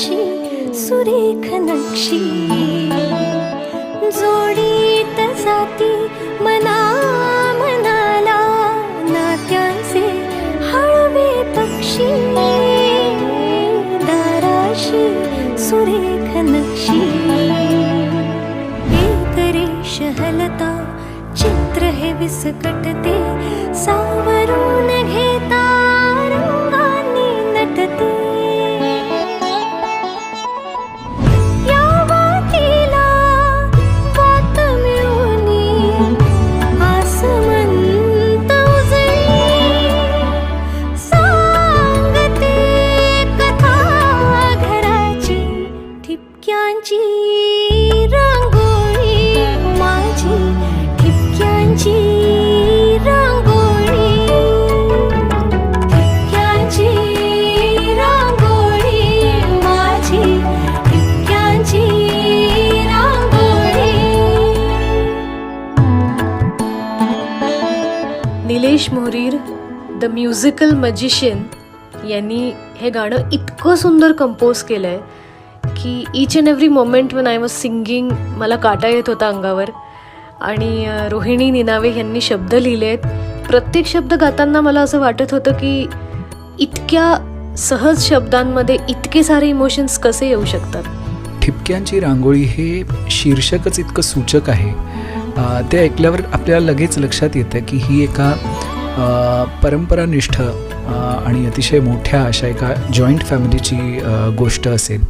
तुझी सुरेख नक्षी. जोडीत जाती मना मनाला नात्याचे हळवे पक्षी. दाराशी सुरेख नक्षी. एक रेष हलता चित्र हे विसकटते. सावरून घे रांगोळी माझी ठिपक्यांची रांगोळी. ठिपक्यांची रांगोळी माझी ठिपक्यांची रांगोळी. Nilesh Moharir the musical magician यांनी हे गाणं इतकं सुंदर कंपोज केलं आहे की each and every moment when I was singing मला काटा येत होता अंगावर. आणि रोहिणी निनावे यांनी शब्द लिहिले आहेत. प्रत्येक शब्द गाताना मला असं वाटत होतं की इतक्या सहज शब्दांमध्ये इतके सारे इमोशन्स कसे येऊ शकतात? ठिपक्यांची रांगोळी हे शीर्षकच इतकं सूचक आहे. ते ऐकल्यावर आपल्याला लगेच लक्षात येतं की ही एका परंपरानिष्ठ आणि अतिशय मोठ्या अशा एका जॉईंट फॅमिलीची गोष्ट असेल.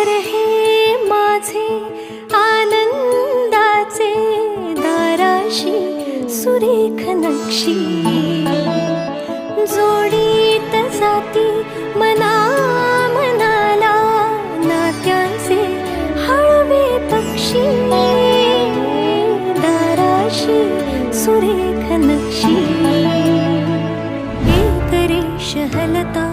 तर हे माझे आनंदाचे दाराशी सुरेख नक्षी. जोडीत जाती मना मनाला नात्यांचे हळवे पक्षी. दाराशी सुरेख नक्षी. एक रेषहलता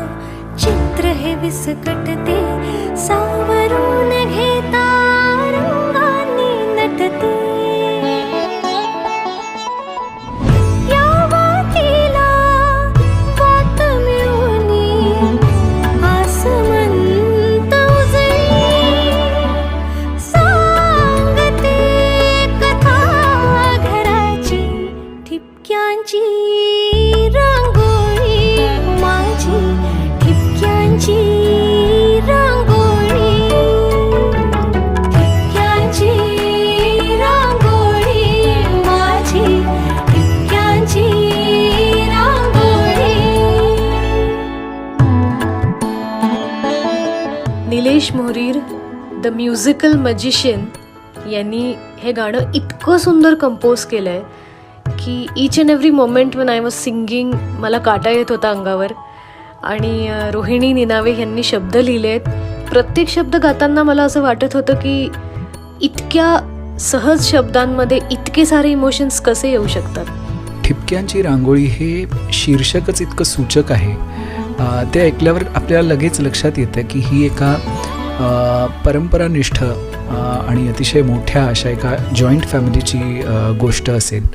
चित्र हे विस्कटते. सावरून घेता रंगांनी नटते Harish Moharir the musical magician यांनी हे गाणं इतकं सुंदर कंपोज केलं आहे की each and every moment when I was singing मला काटा येत होता अंगावर. आणि रोहिणी निनावे यांनी शब्द लिहिले आहेत प्रत्येक शब्द गाताना मला असं वाटत होतं की इतक्या सहज शब्दांमध्ये इतके सारे इमोशन्स कसे येऊ शकतात? ठिपक्यांची रांगोळी हे शीर्षकच इतकं सूचक आहे. ते ऐकल्यावर आपल्याला लगेच लक्षात येतं की ही एका परंपरानिष्ठ आणि अतिशय मोठ्या अशा एका जॉईंट फॅमिलीची गोष्ट असेल.